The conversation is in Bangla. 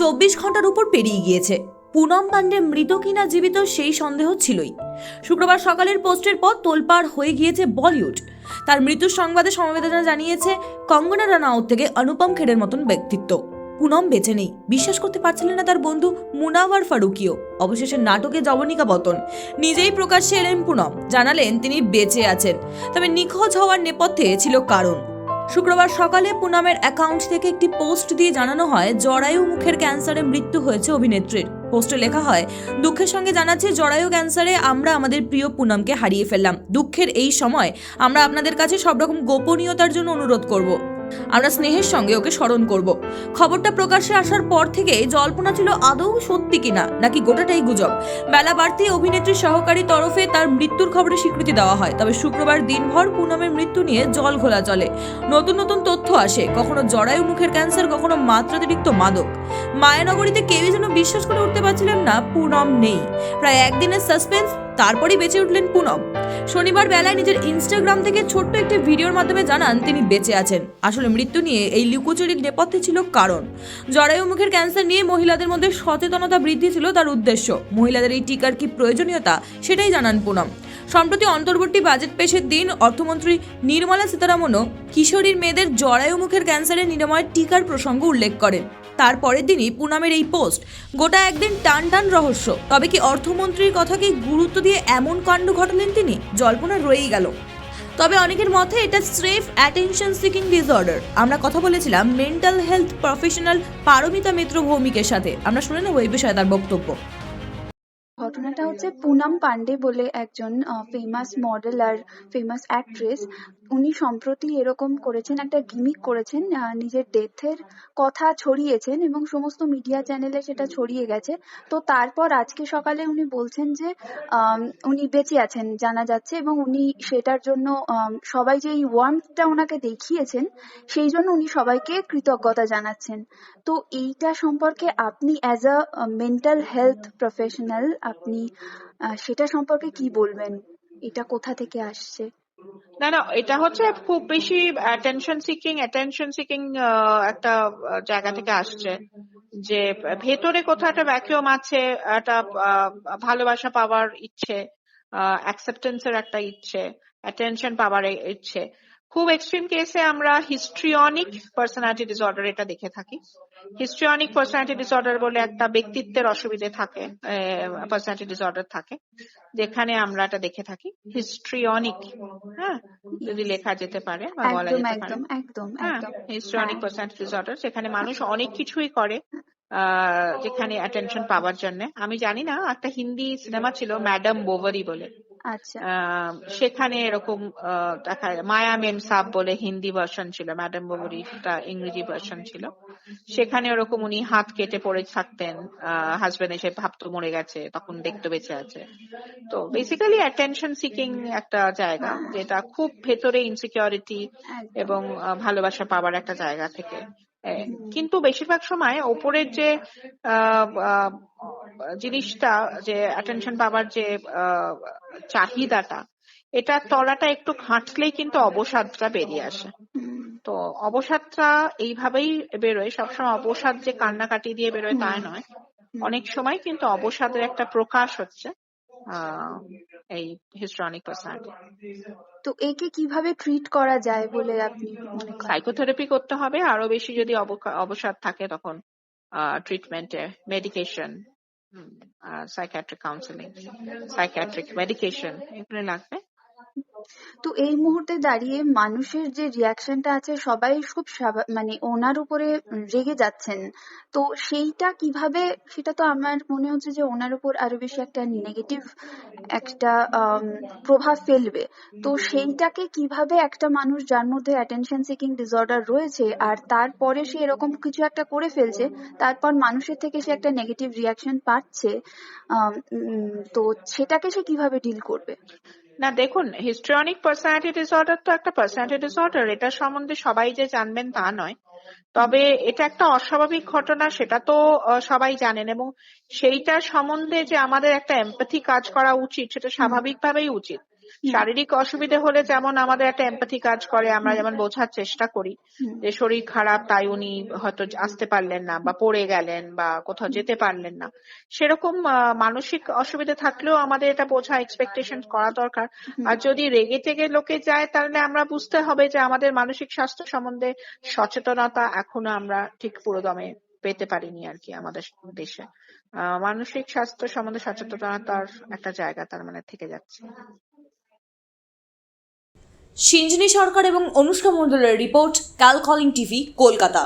চব্বিশ ঘণ্টার উপর পেরিয়ে গিয়েছে। পুনম পান্ডে মৃত কিনা জীবিত সেই সন্দেহ ছিলই। শুক্রবার সকালের পোস্টের পর তোলপাড় হয়ে গিয়েছে বলিউড। তার মৃত্যুর সংবাদে সমবেদনা জানিয়েছে, কঙ্গনা রানাউত থেকে অনুপম খেরের মতন ব্যক্তিত্ব। পুনম বেঁচে নেই। বিশ্বাস করতে পারছিলেন না তার বন্ধু মুনাওয়ার ফারুকিও। অবশেষে নাটকে জবনিকা বতন। নিজেই প্রকাশ্যে এলেন পুনম। জানালেন তিনি বেঁচে আছেন। তবে নিখোঁজ হওয়ার নেপথ্যে ছিল কারণ। শুক্রবার সকালে পুনামের অ্যাকাউন্ট থেকে একটি পোস্ট দিয়ে জানানো হয়, জরায়ু মুখের ক্যান্সারে মৃত্যু হয়েছে অভিনেত্রীর। পোস্টে লেখা হয়, দুঃখের সঙ্গে জানাচ্ছি, জরায়ু ক্যান্সারে আমরা আমাদের প্রিয় পুনমকে হারিয়ে ফেললাম। দুঃখের এই সময় আমরা আপনাদের কাছে সব রকম গোপনীয়তার জন্য অনুরোধ করব। আমরা স্নেহের সঙ্গে ওকে স্মরণ করব। খবরটা প্রকাশ্যে আসার পর থেকে জল্পনা ছিল আদৌ সত্যি কিনা, নাকি গোটাটাই গুজব। বেলা বাড়তি অভিনেত্রীর সহকারী তরফে তার মৃত্যুর খবরে স্বীকৃতি দেওয়া হয়, তবে শুক্রবার দিনভর পুনমের মৃত্যু নিয়ে জল ঘোলা চলে নতুন নতুন তথ্য আসে, কখনো জরায়ু মুখের ক্যান্সার, কখনো মাত্রাতিরিক্ত মাদক। মায়ানগরীতে কেউই যেন বিশ্বাস করে উঠতে পারছিলেন না, পুনম নেই। প্রায় একদিনের সাসপেন্স, তারপরই বেঁচে উঠলেন পুনম। শনিবার বেলায় নিজের ইনস্টাগ্রাম থেকে ছোট্ট একটি ভিডিওর মাধ্যমে জানান তিনি বেঁচে আছেন। আসলে মৃত্যু নিয়ে এই লুকোচুরির নেপথ্যে ছিল কারণ। জরায়ু মুখের ক্যান্সার নিয়ে মহিলাদের মধ্যে সচেতনতা বৃদ্ধি ছিল তার উদ্দেশ্য। মহিলাদের এই টিকার কি প্রয়োজনীয়তা, সেটাই জানান পুনম। সম্প্রতি অন্তর্বর্তী বাজেট পেশের দিন অর্থমন্ত্রী নির্মলা সীতারামনও কিশোরীর মেয়েদের জরায়ু মুখের ক্যান্সারের নিরাময়ের টিকার প্রসঙ্গ উল্লেখ করেন। তারপরের দিনই পুনামের এই পোস্ট। গোটা একদিন টান টান রহস্য। তবে কি অর্থমন্ত্রীর কথাকে গুরুত্ব দিয়ে এমন কাণ্ড ঘটালেন তিনি? জল্পনা রয়েই গেল। তবে অনেকের মতে এটা স্রেফ অ্যাটেনশন সিকিং ডিসঅর্ডার আমরা কথা বলেছিলাম mental health professional Paramita Mitra ভৌমিকের সাথে। আমরা শুনে নেব এই বিষয়ে তার বক্তব্য। ঘটনাটা হচ্ছে পুনাম পান্ডে বলে একজন ফেমাস মডেল আর ফেমাস অ্যাক্ট্রেস উনি সম্প্রতি এরকম করেছেন, একটা গিমিক করেছেন নিজের ডেথের কথা ছড়িয়েছেন এবং সমস্ত মিডিয়া চ্যানেলে সেটা ছড়িয়ে গেছে। তো তারপর আজকে সকালে উনি বলছেন যে উনি বেঁচে আছেন জানা যাচ্ছে এবং উনি সেটার জন্য সবাই যে এই ওয়ার্মটা ওনাকে দেখিয়েছেন, সেই জন্য উনি সবাইকে কৃতজ্ঞতা জানাচ্ছেন। তো এইটা সম্পর্কে আপনি as a mental health professional আপনি সেটা সম্পর্কে কি বলবেন? এটা কোথা থেকে আসছে? না না, এটা হচ্ছে খুব বেশি অ্যাটেনশন সিকিং অ্যাটেনশন সিকিং একটা জায়গা থেকে আসছে। যে ভেতরে কোথাও একটা ভ্যাকিউম আছে, একটা ভালোবাসা পাওয়ার ইচ্ছে অ্যাকসেপ্টেন্সের একটা ইচ্ছে অ্যাটেনশন পাওয়ার ইচ্ছে। খুব এক্সট্রিম কেসে আমরা হিস্ট্রিয়নিক পার্সোনালিটি ডিসঅর্ডার এটা দেখে থাকি। হিস্ট্রিয়নিক পার্সোনালিটি ডিসঅর্ডার বলে একটা ব্যক্তিত্বের অসুবিধে থাকে পার্সোনালিটি ডিসঅর্ডার থাকে যেখানে আমরা এটা দেখে থাকি হিস্ট্রিয়নিক হ্যাঁ যদি লেখা যেতে পারে বা বলা যেতে পারে। একদম হিস্ট্রিয়নিক। পার্সোনালিটি ডিসঅর্ডার যেখানে মানুষ অনেক কিছুই করে আহ, যেখানে অ্যাটেনশন পাওয়ার জন্য। আমি জানি না একটা হিন্দি সিনেমা ছিল ম্যাডাম বোভারি বলে। সেখানে এরকম দেখা মায়া মেম সাব বলে হিন্দি ভার্সন ছিল ম্যাডাম বোভারিটা ইংরেজি ভার্সন ছিল। সেখানে ওরকম উনি হাত কেটে পড়ে থাকতেন হাজবেন্ড এসে ভাবতো মরে গেছে তখন দেখতে বেঁচে আছে। তো বেসিক্যালি অ্যাটেনশন সিকিং একটা জায়গা যেটা খুব ভেতরে ইনসিকিউরিটি এবং ভালোবাসা পাওয়ার একটা জায়গা থেকে। কিন্তু বেশিরভাগ সময় ওপরের যে জিনিসটা যে অ্যাটেনশন পাওয়ার যে চাহিদাটা এটা তলাটা একটু ঘাঁটলেই কিন্তু অবসাদটা বেরিয়ে আসে। তো অবসাদটা এইভাবেই বেরোয়। সবসময় অবসাদ যে কান্নাকাটি দিয়ে বেরোয় তা নয়। অনেক সময় কিন্তু অবসাদের একটা প্রকাশ হচ্ছে এই হিস্ট্রনিক পার্সোনালিটি তো একে কীভাবে ট্রিট করা যায় বলে আপনি সাইকোথেরাপি করতে হবে। আরও বেশি যদি অবসাদ থাকে তখন ট্রিটমেন্টে medication psychiatric counselling psychiatric medication এগুলো লাগবে তো এই মুহূর্তে দাঁড়িয়ে মানুষের যে রিয়াকশনটা আছে সবাই খুব মানে ওনার উপরে রেগে যাচ্ছেন। তো সেইটা কীভাবে সেটা তো আমার মনে হচ্ছে যে ওনার উপর আরও বেশি একটা নেগেটিভ একটা প্রভাব ফেলবে। তো সেইটাকে কীভাবে একটা মানুষ যার মধ্যে অ্যাটেনশন সিকিং ডিসঅর্ডার রয়েছে আর তারপরে সে এরকম কিছু একটা করে ফেলছে তারপর মানুষের থেকে সে একটা নেগেটিভ রিয়াকশন পাচ্ছে উম, তো সেটাকে সে কীভাবে ডিল করবে? না দেখুন হিস্ট্রিয়নিক পার্সোনালিটি ডিসঅর্ডার তো একটা পার্সোনালিটি ডিসঅর্ডার এটা সম্বন্ধে সবাই যে জানবেন তা নয়। তবে এটা একটা অস্বাভাবিক ঘটনা সেটা তো সবাই জানেন এবং সেইটা সম্বন্ধে যে আমাদের একটা এমপ্যাথি কাজ করা উচিত সেটা স্বাভাবিকভাবেই উচিত। শারীরিক অসুবিধে হলে যেমন আমাদের একটা এম্পাথি কাজ করে আমরা যেমন বোঝার চেষ্টা করি যে শরীর খারাপ তাই উনি হয়তো আসতে পারলেন না বা পড়ে গেলেন বা কোথাও যেতে পারলেন না। সেরকম মানসিক অসুবিধা থাকলেও আমাদের এটা বোঝা এক্সপেকটেশন করা দরকার। আর যদি রেগে টেগে লোকে যায় তাহলে আমরা বুঝতে হবে যে আমাদের মানসিক স্বাস্থ্য সম্বন্ধে সচেতনতা এখনও আমরা ঠিক পুরোদমে পেতে পারিনি আর কি আমাদের দেশে। আহ, মানসিক স্বাস্থ্য সম্বন্ধে সচেতনতার একটা জায়গা তার মানে থেকে যাচ্ছে। সিঞ্জনি সরকার এবং অনুষ্কা মন্ডলের রিপোর্ট কাল কলিং টিভি কলকাতা।